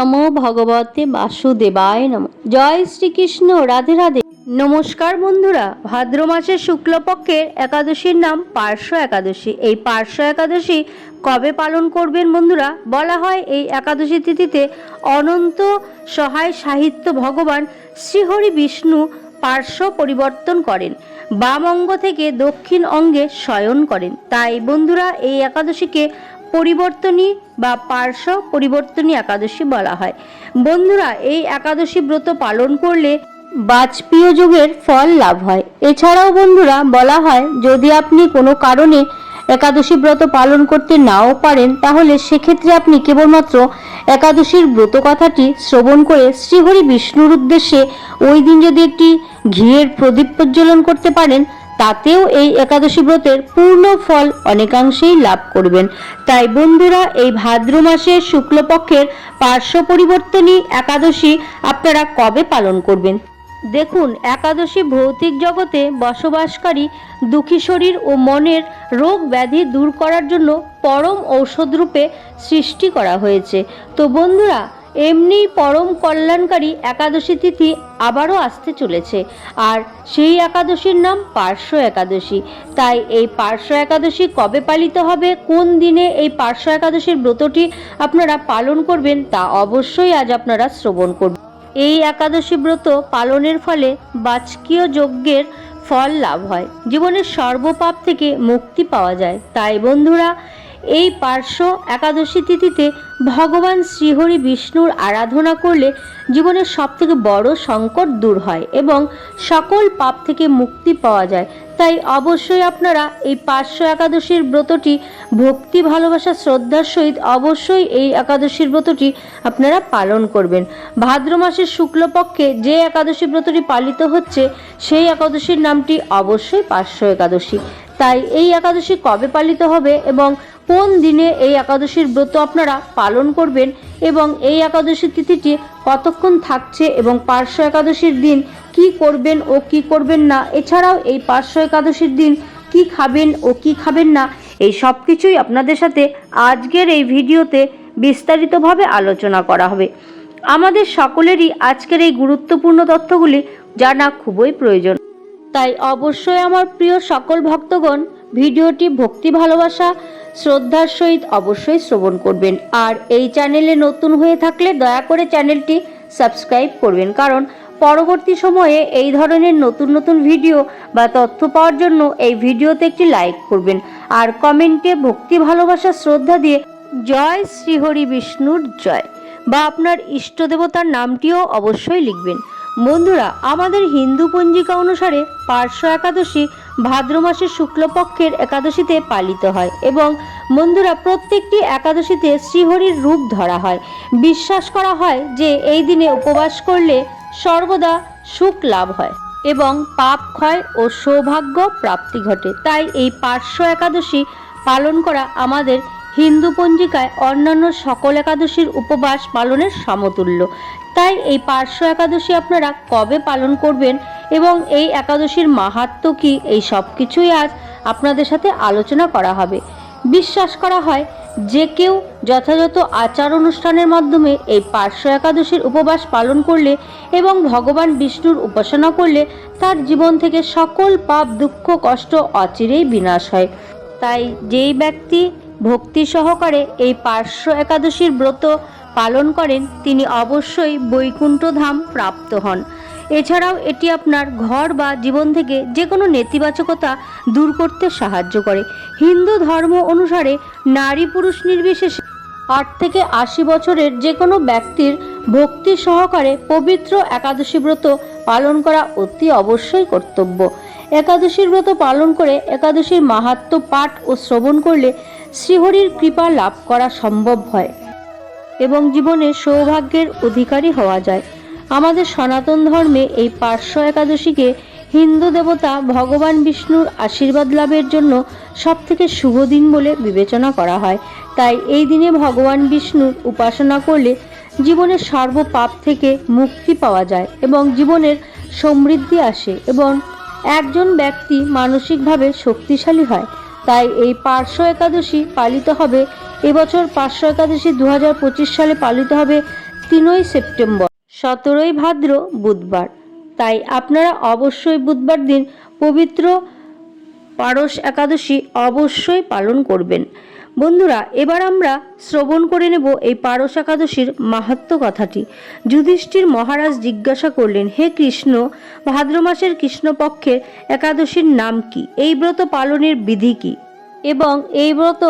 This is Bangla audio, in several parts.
নম ভগবতে বাসুদেবায় নম। জয় শ্রীকৃষ্ণ, রাধে রাধে। নমস্কার বন্ধুরা, ভাদ্র মাসের শুক্লপক্ষের একাদশীর নাম পার্শ্ব একাদশী। এই পার্শ্ব একাদশী কবে পালন করবেন বন্ধুরা? বলা হয় এই একাদশী তিথিতে অনন্ত সহায় সাহিত্য ভগবান শ্রীহরি বিষ্ণু পার্শ্ব পরিবর্তন করেন, বাম অঙ্গ থেকে দক্ষিণ অঙ্গে শয়ন করেন। তাই বন্ধুরা, এই একাদশীকে পরিবর্তনী বা পার্শ্ব পরিবর্তনী একাদশী বলা হয়। বন্ধুরা, এই একাদশী ব্রত পালন করলে বাজপেয়ী যুগের ফল লাভ হয়। এছাড়াও বন্ধুরা, বলা হয়, যদি আপনি কোনো কারণে একাদশী ব্রত পালন করতে নাও পারেন, তাহলে সেক্ষেত্রে আপনি কেবলমাত্র একাদশীর ব্রত কথাটি শ্রবণ করে শ্রীহরি বিষ্ণুর উদ্দেশ্যে ওই দিন যদি একটি ঘিয়ের প্রদীপ প্রজ্বলন করতে পারেন তাতেও এই একাদশী ব্রতের পূর্ণ ফল অনেকাংশেই লাভ করবেন। তাই বন্ধুরা, এই ভাদ্র মাসের শুক্লপক্ষের পার্শ্ব পরিবর্তনী একাদশী আপনারা কবে পালন করবেন? দেখুন, একাদশী ভৌতিক জগতে বসবাসকারী দুঃখী শরীর ও মনের রোগ ব্যাধি দূর করার জন্য পরম ঔষধ রূপে সৃষ্টি করা হয়েছে। তো বন্ধুরা এমনি পরম কল্যাণকারী একাদশী তিথি আবারও আসতে চলেছে। আর সেই একাদশীর নাম পার্শ্ব একাদশী। তাই এই পার্শ্ব একাদশী কবে পালিত হবে, কোন দিনে এই পার্শ্ব একাদশীর ব্রতটি আপনারা পালন করবেন, তা অবশ্যই আজ আপনারা শ্রবণ করবেন এই একাদশী ব্রত পালনের ফলে বাচকীয় যজ্ঞের ফল লাভ হয়। জীবনের সর্বপাপ থেকে মুক্তি পাওয়া যায়। তাই বন্ধুরা এই পার্শ্ব একাদশী তিথিতে ভগবান শ্রীহরি বিষ্ণুর আরাধনা করলে জীবনের সবথেকে বড় সংকট দূর হয় এবং সকল পাপ থেকে মুক্তি পাওয়া যায়। তাই অবশ্যই আপনারা এই পার্শ্ব একাদশীর ব্রতটি ভক্তি, ভালোবাসা, শ্রদ্ধার সহিত অবশ্যই এই একাদশীর ব্রতটি আপনারা পালন করবেন। ভাদ্র মাসের শুক্লপক্ষে যে একাদশী ব্রতটি পালিত হচ্ছে, সেই একাদশীর নামটি অবশ্যই পার্শ্ব একাদশী। তাই এই একাদশী কবে পালিত হবে এবং কোন দিনে এই একাদশীর ব্রত আপনারা পালন করবেন এবং এই একাদশী তিথিটি কতক্ষণ থাকছে এবং পার্শ্ব একাদশীর দিন কি করবেন ও কি করবেন না? এছাড়াও এই পার্শ্ব একাদশীর দিন কি খাবেন ও কি খাবেন না? এই সব কিছুই আপনাদের সাথে আজকের এই ভিডিওতে বিস্তারিতভাবে আলোচনা করা হবে। আমাদের সকলেরই আজকের এই গুরুত্বপূর্ণ তথ্যগুলি জানা খুবই প্রয়োজন। তাই অবশ্যই আমার প্রিয় সকল ভক্তগণ ভিডিওটি ভক্তি, ভালোবাসা, শ্রদ্ধার সহিত অবশ্যই শ্রবণ করবেন। আর এই চ্যানেলে নতুন হয়ে থাকলে দয়া করে চ্যানেলটি সাবস্ক্রাইব করবেন। কারণ পরবর্তী সময়ে এই ধরনের নতুন নতুন ভিডিও বা তথ্য পাওয়ার জন্য এই ভিডিওতে একটি লাইক করবেন। আর কমেন্টে ভক্তি, ভালোবাসা, শ্রদ্ধা দিয়ে জয় শ্রীহরি বিষ্ণুর জয় বা আপনার ইষ্ট দেবতার নামটিও অবশ্যই লিখবেন। বন্ধুরা, আমাদের হিন্দু পঞ্জিকা অনুসারে পার্শ্ব একাদশী ভাদ্র মাসের শুক্লপক্ষের একাদশীতে পালিত হয় এবং বন্ধুরা প্রত্যেকটি একাদশীতে শ্রীহরির রূপ ধরা হয়। বিশ্বাস করা হয় যে এই দিনে উপবাস করলে সর্বদা সুখ লাভ হয় এবং পাপ ক্ষয় ও সৌভাগ্য প্রাপ্তি ঘটে। তাই এই পার্শ্ব একাদশী পালন করা আমাদের হিন্দু পঞ্জিকায় অন্যান্য সকল একাদশীর উপবাস পালনের সমতুল্য। তাই এই পার্শ্ব একাদশী আপনারা কবে পালন করবেন এবং এই একাদশীর মাহাত্ম কি? এই সব কিছুই আজ আপনাদের সাথে আলোচনা করা হবে। বিশ্বাস করা হয়, যে কেউ যথাযথ আচার অনুষ্ঠানের মাধ্যমে এই পার্শ্ব একাদশীর উপবাস পালন করলে এবং ভগবান বিষ্ণুর উপাসনা করলে তার জীবন থেকে সকল পাপ, দুঃখ, কষ্ট অচিরেই বিনাশ হয়। তাই যেই ব্যক্তি ভক্তি সহকারে এই পার্শ্ব একাদশীর ব্রত পালন করেন, তিনি অবশ্যই বৈকুণ্ঠ ধাম প্রাপ্ত হন। এছাড়াও এটি আপনার ঘর বা জীবন থেকে যে কোনো নেতিবাচকতা দূর করতে সাহায্য করে। হিন্দু ধর্ম অনুসারে নারী পুরুষ নির্বিশেষে আট থেকে আশি বছরের যে কোনো ব্যক্তির ভক্তি সহকারে পবিত্র একাদশী ব্রত পালন করা অতি অবশ্যই কর্তব্য। একাদশীর ব্রত পালন করে একাদশীর মাহাত্ম পাঠ ও শ্রবণ করলে শ্রীহরির কৃপা লাভ করা সম্ভব হয় এবং জীবনে সৌভাগ্যের অধিকারী হওয়া যায়। আমাদের সনাতন ধর্মে এই পার্শ্ব একাদশীকে হিন্দু দেবতা ভগবান বিষ্ণুর আশীর্বাদ লাভের জন্য সবথেকে শুভ দিন বলে বিবেচনা করা হয়। তাই এই দিনে ভগবান বিষ্ণুর উপাসনা করলে জীবনের সর্বপাপ থেকে মুক্তি পাওয়া যায় এবং জীবনের সমৃদ্ধি আসে এবং একজন ব্যক্তি মানসিকভাবে শক্তিশালী হয়। তাই এই পার্শ্ব একাদশী পালিত হবে, এবছর পার্শ্ব একাদশী দু হাজার পঁচিশ সালে পালিত হবে তিনই সেপ্টেম্বর। সতেরোই ভাদ্র বুধবার। তাই আপনারা অবশ্যই বুধবার দিন পবিত্র পারস একাদশী অবশ্যই পালন করবেন। বন্ধুরা, এবার আমরা শ্রবণ করে নেব এই পারস একাদশীর মাহাত্ম কথাটি। যুধিষ্ঠির মহারাজ জিজ্ঞাসা করলেন, হে কৃষ্ণ, ভাদ্র মাসের কৃষ্ণপক্ষের একাদশীর নাম কি? এই ব্রত পালনের বিধি কি? এবং এই ব্রত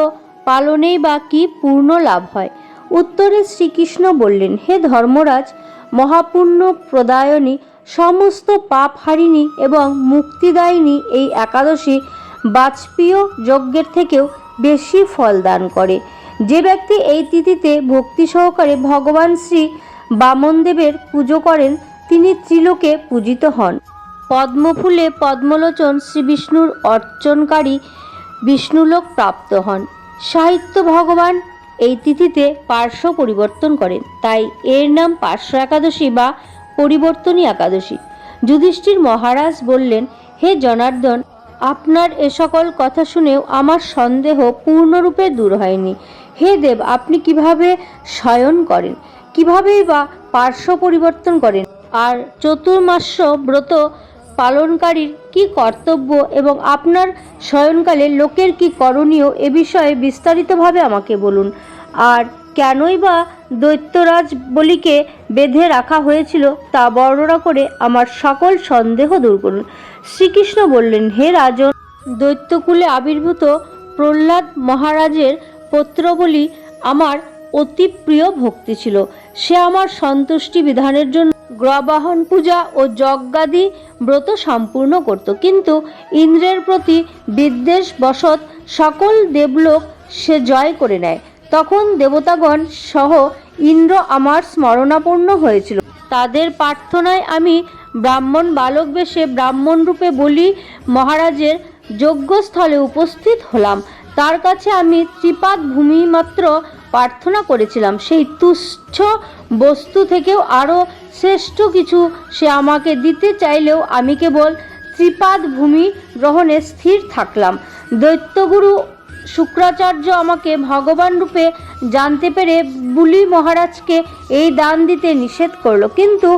পালনেই বা কি পূর্ণ লাভ হয়? উত্তরে শ্রীকৃষ্ণ বললেন, হে ধর্মরাজ মহাপুণ্য প্রদায়নী, সমস্ত পাপ হারিণী এবং মুক্তিদায়িনী এই একাদশী বাজপেয় যজ্ঞের থেকেও বেশি ফল দান করে। যে ব্যক্তি এই তিথিতে ভক্তি সহকারে ভগবান শ্রী বামনদেবের পুজো করেন, তিনি ত্রিলোকে পূজিত হন। পদ্মফুলে পদ্মলোচন শ্রী বিষ্ণুর অর্চনকারী বিষ্ণুলোক প্রাপ্ত হন। সাহিত্য ভগবান এই তিথিতে পার্শ্ব পরিবর্তন করেন। তাই এর নাম পার্শ্ব একাদশী বা পরিবর্তনী একাদশী। যুধিষ্ঠির মহারাজ বললেন, হে জনার্দন, আপনার এ সকল কথা শুনেও আমার সন্দেহ পূর্ণরূপে দূর হয়নি। হে দেব, আপনি কীভাবে শয়ন করেন? কিভাবেই বা পার্শ্ব পরিবর্তন করেন? আর চতুর্মাস্য ব্রত পালনকারীর কি কর্তব্য এবং আপনার শয়নকালে লোকের কি করণীয় এ বিষয়ে বিস্তারিতভাবে আমাকে বলুন। আর কেনই বা দৈত্যরাজ বলিকে বেঁধে রাখা হয়েছিল তা বর্ণনা করে আমার সকল সন্দেহ দূর করুন। শ্রীকৃষ্ণ বললেন, হে রাজন, দৈত্যকুলে আবির্ভূত প্রহ্লাদ মহারাজের পত্র বলি আমার অতি প্রিয় ভক্তি ছিল। সে আমার সন্তুষ্টি বিধানের জন্য গ্রবাহন পূজা ও যজ্ঞাদি ব্রত সম্পূর্ণ করত। কিন্তু ইন্দ্রের প্রতি বিদ্বেষ বশত সকল দেবলোক সে জয় করে নেয়। তখন দেবতাগণ সহ ইন্দ্র আমার স্মরণাপন্ন হয়েছিল। তাদের প্রার্থনায় আমি ব্রাহ্মণ বালক বেশে ব্রাহ্মণ রূপে বলি, মহারাজের যজ্ঞস্থলে উপস্থিত হলাম। তার কাছে আমি ত্রিপাদ ভূমি মাত্র প্রার্থনা করেছিলাম, সেই তুচ্ছ বস্তু থেকেও আরও শ্রেষ্ঠ কিছু সে আমাকে দিতে চাইলেও আমি কেবল ত্রিপাদ ভূমি গ্রহণে স্থির থাকলাম। দৈত্যগুরু শুক্রাচার্য আমাকে ভগবান রূপে জানতে পেরে বুলি মহারাজকে এই দান দিতে নিষেধ করল। কিন্তু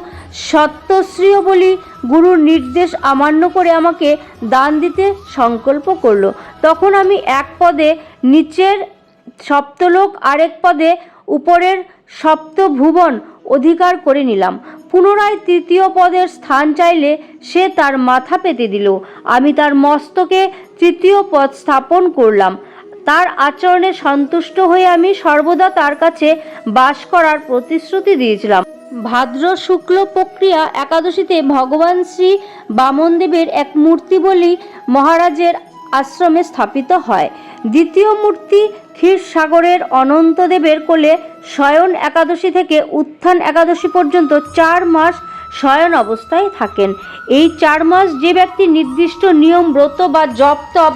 সত্যশ্রীয় বলি, গুরুর নির্দেশ অমান্য করে আমাকে দান দিতে সংকল্প করল। তখন আমি এক পদে নিচের সপ্তলোক আরেক পদে উপরের সপ্তভুবন অধিকার করে নিলাম। পুনরায় তৃতীয় পদের স্থান চাইলে সে তার মাথা পেতে দিল। আমি তার মস্তকে তৃতীয় পদ স্থাপন করলাম। তার আচরণে সন্তুষ্ট হয়ে আমি সর্বদা তার কাছে বাস করার প্রতিশ্রুতি দিয়েছিলাম। ভাদ্র শুক্ল প্রক্রিয়া একাদশীতে ভগবান শ্রী বামনদেবের এক মূর্তি বলি মহারাজের আশ্রমে স্থাপিত হয়। দ্বিতীয় মূর্তি ক্ষীরসাগরের অনন্তদেবের কোলে শয়ন একাদশী থেকে উত্থান একাদশী পর্যন্ত চার মাস শয়ন অবস্থায় থাকেন। এই চার মাস যে ব্যক্তি নির্দিষ্ট নিয়ম, ব্রত বা জপ তপ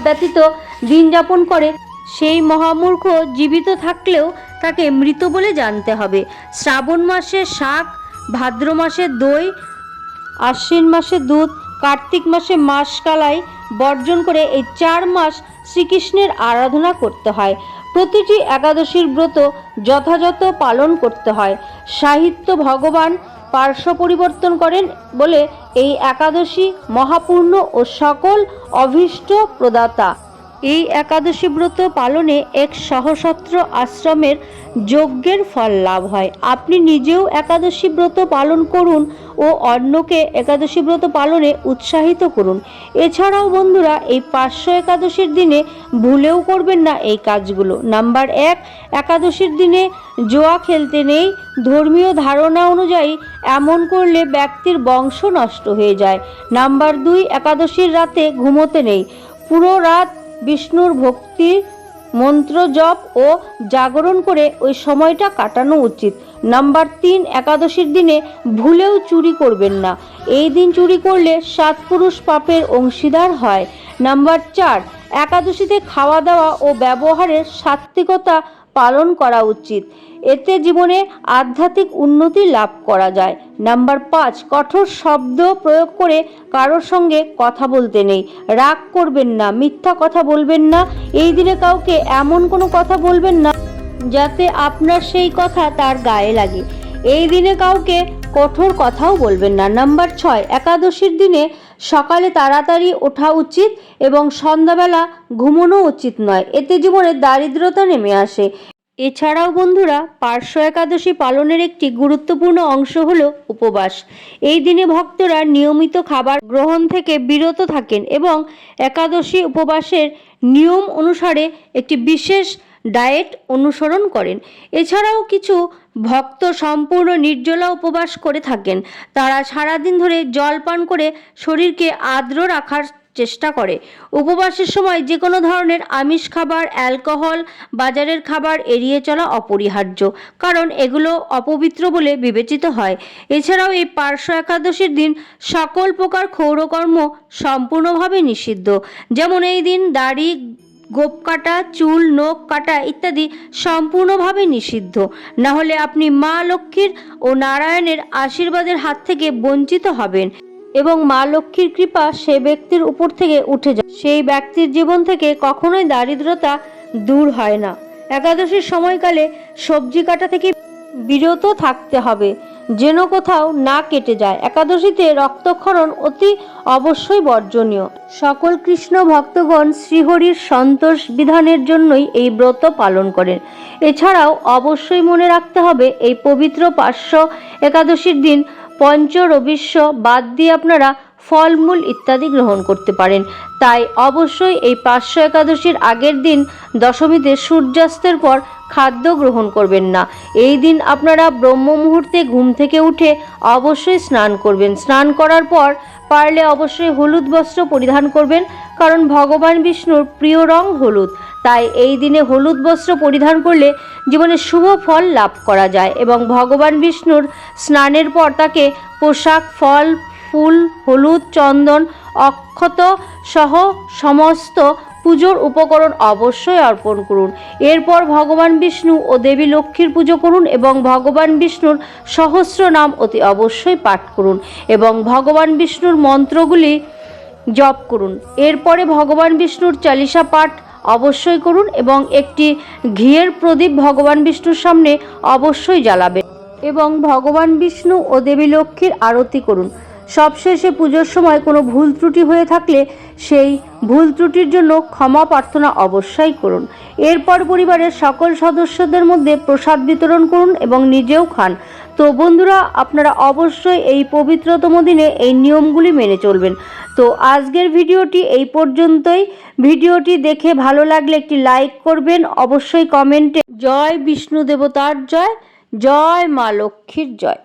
দিন যাপন করে, সেই মহামূর্খ জীবিত থাকলেও তাকে মৃত বলে জানতে হবে। শ্রাবণ মাসে শাক, ভাদ্র মাসে দই, আশ্বিন মাসে দুধ, কার্তিক মাসে মাসকালাই বর্জন করে এই চার মাস শ্রীকৃষ্ণের আরাধনা করতে হয়। প্রতিটি একাদশীর ব্রত যথাযথ পালন করতে হয়। সাহিত্য ভগবান পার্শ্ব পরিবর্তন করেন বলে এই একাদশী মহাপূর্ণ ও সকল অভীষ্ট প্রদাতা। এই একাদশী ব্রত পালনে এক সহসত্র আশ্রমের যজ্ঞের ফল লাভ হয়। আপনি নিজেও একাদশী ব্রত পালন করুন ও অন্যকে একাদশী ব্রত পালনে উৎসাহিত করুন। এছাড়াও বন্ধুরা, এই পাঁচশো একাদশীর দিনে ভুলেও করবেন না এই কাজগুলো। নাম্বার এক, একাদশীর দিনে জোয়া খেলতে নেই। ধর্মীয় ধারণা অনুযায়ী এমন করলে ব্যক্তির বংশ নষ্ট হয়ে যায়। নাম্বার দুই, একাদশীর রাতে ঘুমোতে নেই। পুরো রাত বিষ্ণুর ভক্তি, মন্ত্র জপ ও জাগরণ করে ওই সময়টা কাটানো উচিত। নাম্বার তিন, একাদশীর দিনে ভুলেও চুরি করবেন না। এই দিন চুরি করলে সাত পুরুষ পাপের অংশীদার হয়। নাম্বার চার, একাদশীতে খাওয়া দাওয়া ও ব্যবহারের সাত্বিকতা পালন করা উচিত। এতে জীবনে আধ্যাত্মিক উন্নতি লাভ করা যায়। নাম্বার পাঁচ, কঠোর শব্দ প্রয়োগ করে কারোর সঙ্গে কথা বলতে নেই। রাগ করবেন না, মিথ্যা কথা বলবেন না, এই দিনে কাউকে এমন কোনো কথা বলবেন না যাতে আপনার সেই কথা তার গায়ে লাগে। এই দিনে কাউকে কঠোর কথাও বলবেন না। নাম্বার ছয়, একাদশীর দিনে সকালে তাড়াতাড়ি ওঠা উচিত এবং সন্ধ্যাবেলা ঘুমানো উচিত নয়। এতে জীবনে দারিদ্রতা নেমে আসে। এছাড়াও বন্ধুরা, পার্শ্ব একাদশী পালনের একটি গুরুত্বপূর্ণ অংশ হল উপবাস। এই দিনে ভক্তরা নিয়মিত খাবার গ্রহণ থেকে বিরত থাকেন এবং একাদশী উপবাসের নিয়ম অনুসারে একটি বিশেষ ডায়েট অনুসরণ করেন। এছাড়াও কিছু ভক্ত সম্পূর্ণ নির্জলা উপবাস করে থাকেন। তারা সারাদিন ধরে জল পান করে শরীরকে আর্দ্র রাখার চেষ্টা করে। উপবাসের সময় যে কোনো ধরনের আমিষ খাবার, অ্যালকোহল, বাজারের খাবার এড়িয়ে চলা অপরিহার্য, কারণ এগুলো অপবিত্র বলে বিবেচিত হয়। এছাড়াও এই পার্শ্ব একাদশীর দিন সকল প্রকার ক্ষৌরকর্ম সম্পূর্ণভাবে নিষিদ্ধ। যেমন এই দিন দাড়ি, গোপ কাটা, চুল, নখ কাটা ইত্যাদি সম্পূর্ণভাবে নিষিদ্ধ। না হলে আপনি মা লক্ষ্মীর ও নারায়ণের আশীর্বাদের হাত থেকে বঞ্চিত হবেন। এবং মা লক্ষ্মীর কৃপা সে ব্যক্তির উপর থেকে উঠে যায়। সেই ব্যক্তির জীবন থেকে কখনোই দারিদ্রতা দূর হয় না। একাদশীর সময়কালে সবজি কাটা থেকে বিরত থাকতে হবে, যেন কোথাও না কেটে যায়। একাদশীতে রক্তক্ষরণ অতি অবশ্যই বর্জনীয়। সকল কৃষ্ণ ভক্তগণ শ্রীহরির সন্তোষ বিধানের জন্যই এই ব্রত পালন করেন। এছাড়াও অবশ্যই মনে রাখতে হবে, এই পবিত্র পার্শ্ব একাদশীর দিন পঞ্চ রবিস্ব বাদ দিয়ে আপনারা ফলমূল ইত্যাদি গ্রহণ করতে পারেন। তাই অবশ্যই এই পার্শ্ব একাদশীর আগের দিন দশমীতে সূর্যাস্তের পর খাদ্য গ্রহণ করবেন না। এই দিন আপনারা ব্রহ্ম মুহূর্তে ঘুম থেকে উঠে অবশ্যই স্নান করবেন। স্নান করার পর পারলে অবশ্যই হলুদ বস্ত্র পরিধান করবেন, কারণ ভগবান বিষ্ণুর প্রিয় রং হলুদ। তাই এই দিনে হলুদ বস্ত্র পরিধান করলে জীবনে শুভ ফল লাভ করা যায় এবং ভগবান বিষ্ণুর স্নানের পর তাকে পোশাক, ফল ফুল, হলুদ, চন্দন, অক্ষত সহ সমস্ত পুজোর উপকরণ অবশ্যই অর্পণ করুন। এরপর ভগবান বিষ্ণু ও দেবী লক্ষ্মীর পুজো করুন এবং ভগবান বিষ্ণুর সহস্র নাম অতি অবশ্যই পাঠ করুন এবং ভগবান বিষ্ণুর মন্ত্রগুলি জপ করুন। এরপরে ভগবান বিষ্ণুর চালিসা পাঠ অবশ্যই করুন এবং একটি ঘিয়ের প্রদীপ ভগবান বিষ্ণুর সামনে অবশ্যই জ্বালাবেন এবং ভগবান বিষ্ণু ও দেবী লক্ষ্মীর আরতি করুন। সবশেষে পুজোর সময় কোনো ভুল ত্রুটি হয়ে থাকলে সেই ভুল ত্রুটির জন্য ক্ষমা প্রার্থনা অবশ্যই করুন। এরপর পরিবারের সকল সদস্যদের মধ্যে প্রসাদ বিতরণ করুন এবং নিজেও খান। তো বন্ধুরা, আপনারা অবশ্যই এই পবিত্রতম দিনে এই নিয়মগুলি মেনে চলবেন। তো আজকের ভিডিওটি এই পর্যন্তই। ভিডিওটি দেখে ভালো লাগলে একটি লাইক করবেন, অবশ্যই কমেন্টে জয় বিষ্ণু দেবতার জয় জয় মা লক্ষ্মীর জয়।